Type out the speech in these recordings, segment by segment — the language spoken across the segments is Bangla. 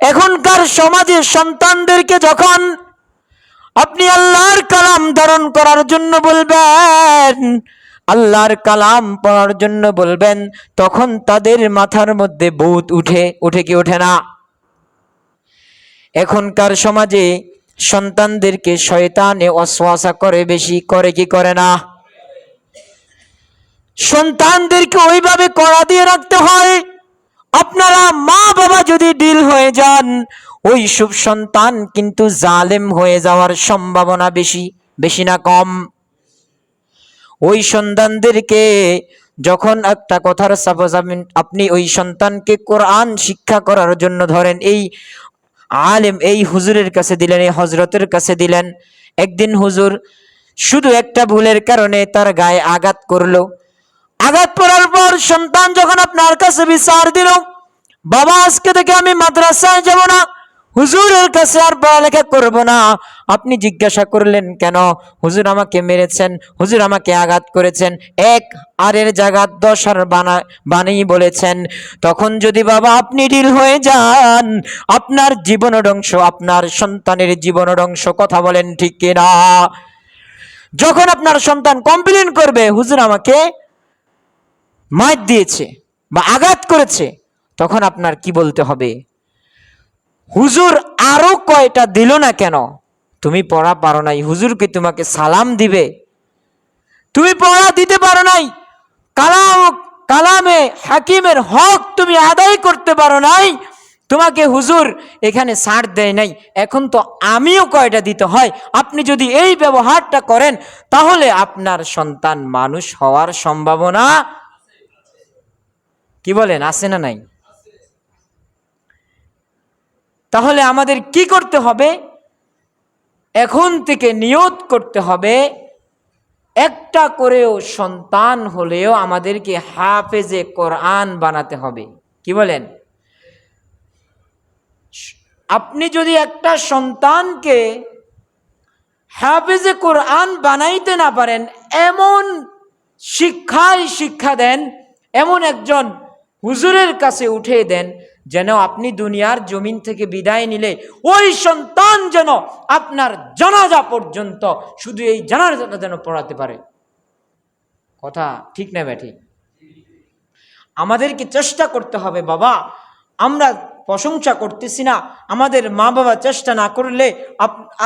এখনকার সমাজে সন্তানদেরকে যখন আপনি আল্লাহর কালাম ধারণ করার জন্য বলবেন, আল্লাহর কালাম পড়ার জন্য বলবেন, তখন তাদের মাথার মধ্যে ভূত উঠে উঠে কি ওঠে না? এখনকার সমাজে সন্তানদেরকে শয়তানে অশ্বাসা করে বেশি, করে কি করে না? সন্তানদেরকে ওইভাবে কড়া দিয়ে রাখতে হয়। আপনারা মা বাবা যদি ডিল হয়ে যান, ওই সব সন্তান কিন্তু জালেম হয়ে যাওয়ার সম্ভাবনা বেশি বেশি না কম। ওই সন্তানদেরকে যখন একটা কথার সাপোজ আপনি ওই সন্তানকে কোরআন শিক্ষা করার জন্য ধরেন, এই আলেম, এই হুজুরের কাছে দিলেন, এই হজরতের কাছে দিলেন, একদিন হুজুর শুধু একটা ভুলের কারণে তার গায়ে আঘাত করল। আঘাত পড়ার পর সন্তান যখন আপনার কাছে বিচার দিল, বাবা, আজকে থেকে আমি মাদ্রাসায় যাব না, হুজুরের কাছে আর পড়ালেখা করব না। আপনি জিজ্ঞাসা করলেন, কেন? হুজুর আমাকে মেরেছেন, হুজুর আমাকে আঘাত করেছেন। এক আরের জায়গা দশ আর বানা বানিয়ে বলেছেন, তখন যদি বাবা আপনি ডিল হয়ে যান, আপনার জীবনের অংশ আপনার সন্তানের জীবনের অংশ কথা বলেন ঠিক কিনা? যখন আপনার সন্তান কমপ্লেন করবে, হুজুর আমাকে মার দিয়েছে বা আঘাত করেছে, তখন আপনার কি বলতে হবে? হুজুর আরও কয়টা দিল না কেন? তুমি পড়া পারো নাই। হুজুর কি তোমাকে সালাম দিবে? তুমি পড়া দিতে পারো নাই। কালাম, কালামে, হাকিমের হক তুমি আদায় করতে পারো নাই। তোমাকে হুজুর এখানে ছাড় দেয় নাই। এখন তো আমিও কয়টা দিতে হয়? আপনি যদি এই ব্যবহারটা করেন, তাহলে আপনার সন্তান মানুষ হওয়ার সম্ভাবনা কি বলেন, আছে না নাই? তাহলে আমাদের কি করতে হবে? এখন থেকে নিয়ত করতে হবে, একটা করেও সন্তান হলেও আমাদেরকে হাফেজে কোরআন বানাতে হবে। কি বলেন? আপনি যদি একটা সন্তানকে হাফেজে কোরআন বানাইতে না পারেন, এমন শিক্ষায় শিক্ষা দেন, এমন একজন হুজুরের কাছে উঠে দেন, যেন আপনি দুনিয়ার জমিন থেকে বিদায় নিলে ওই সন্তান যেন আপনার জানাজা পর্যন্ত শুধু এই জানাজাটা যেন পড়াতে পারে। কথা ঠিক না ব্যাঠি আমাদেরকে চেষ্টা করতে হবে বাবা, আমরা প্রশংসা করতেছি না, আমাদের মা বাবা চেষ্টা না করলে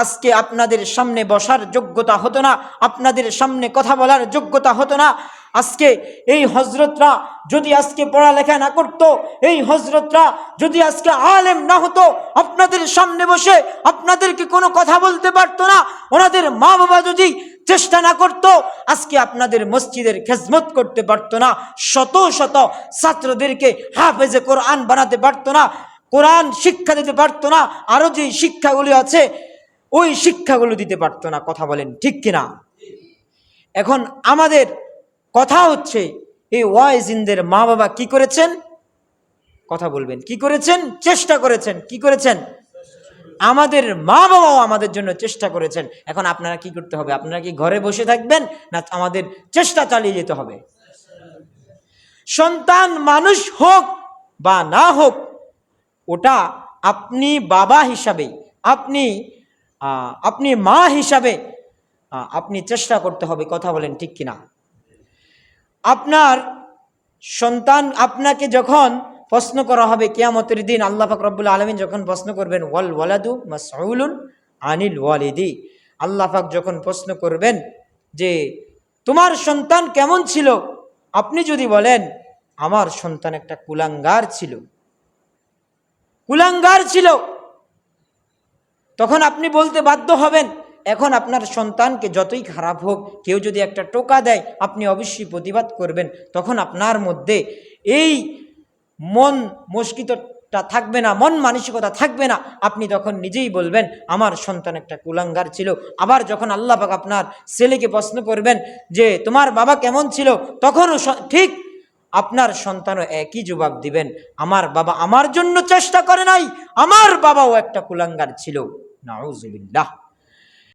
আজকে আপনাদের সামনে বসার যোগ্যতা হতো না, আপনাদের সামনে কথা বলার যোগ্যতা হতো না আজকে এই হজরতরা যদি আজকে পড়ালেখা না করতো, এই হজরতরা যদি আজকে আলেম না হতো, আপনাদের সামনে বসে আপনাদেরকে কোনো কথা বলতে পারতো না, ওনাদের মা বাবা যদি চেষ্টা না করত, আজকে আপনাদের মসজিদের খেজমত করতে পারতো না, শত শত ছাত্রদেরকে হাফেজে কোরআন বানাতে পারতো না, কোরআন শিক্ষা দিতে পারতো না, আরও যে শিক্ষাগুলি আছে, ওই শিক্ষাগুলো দিতে পারতো না, কথা বলেন ঠিক কিনা? এখন আমাদের কথা হচ্ছে, এই ওয়াইজিনদের মা বাবা কি করেছেন? কথা বলবেন। কি করেছেন? চেষ্টা করেছেন। কি করেছেন? আমাদের মা বাবাও আমাদের জন্য চেষ্টা করেছেন। এখন আপনারা কি করতে হবে? আপনারা কি ঘরে বসে থাকবেন না আমাদের চেষ্টা চালিয়ে যেতে হবে? সন্তান মানুষ হোক বা না হোক, ওটা আপনি বাবা হিসাবে, আপনি আপনি মা হিসাবে আপনি চেষ্টা করতে হবে। কথা বলেন ঠিক কিনা? আপনার সন্তান আপনাকে যখন প্রশ্ন করা হবে কেয়ামতের দিন, আল্লাহ পাক রব্বুল আলমিন যখন প্রশ্ন করবেন, ওয়াল ওয়ালাদু মাসউলুন আনিল ওয়ালিদি? আল্লাহ পাক যখন প্রশ্ন করবেন যে, তোমার সন্তান কেমন ছিল? আপনি যদি বলেন, আমার সন্তান একটা কুলাঙ্গার ছিল। কুলাঙ্গার ছিল। তখন আপনি বলতে বাধ্য হবেন এখন আপনার সন্তানকে যতই খারাপ হোক, কেউ যদি একটা টোকা দেয়, আপনি অবশ্যই প্রতিবাদ করবেন। তখন আপনার মধ্যে এই মন মস্কিতটা থাকবে না, মন মানসিকতা থাকবে না। আপনি তখন নিজেই বলবেন, আমার সন্তান একটা কুলাঙ্গার ছিল। আবার যখন আল্লাহ পাক আপনার ছেলেকে প্রশ্ন করবেন যে, তোমার বাবা কেমন ছিল? তখনও ঠিক আপনার সন্তানও একই জবাব দিবেন, আমার বাবা আমার জন্য চেষ্টা করে নাই, আমার বাবাও একটা কুলাঙ্গার ছিল। নাউজুবিল্লাহ।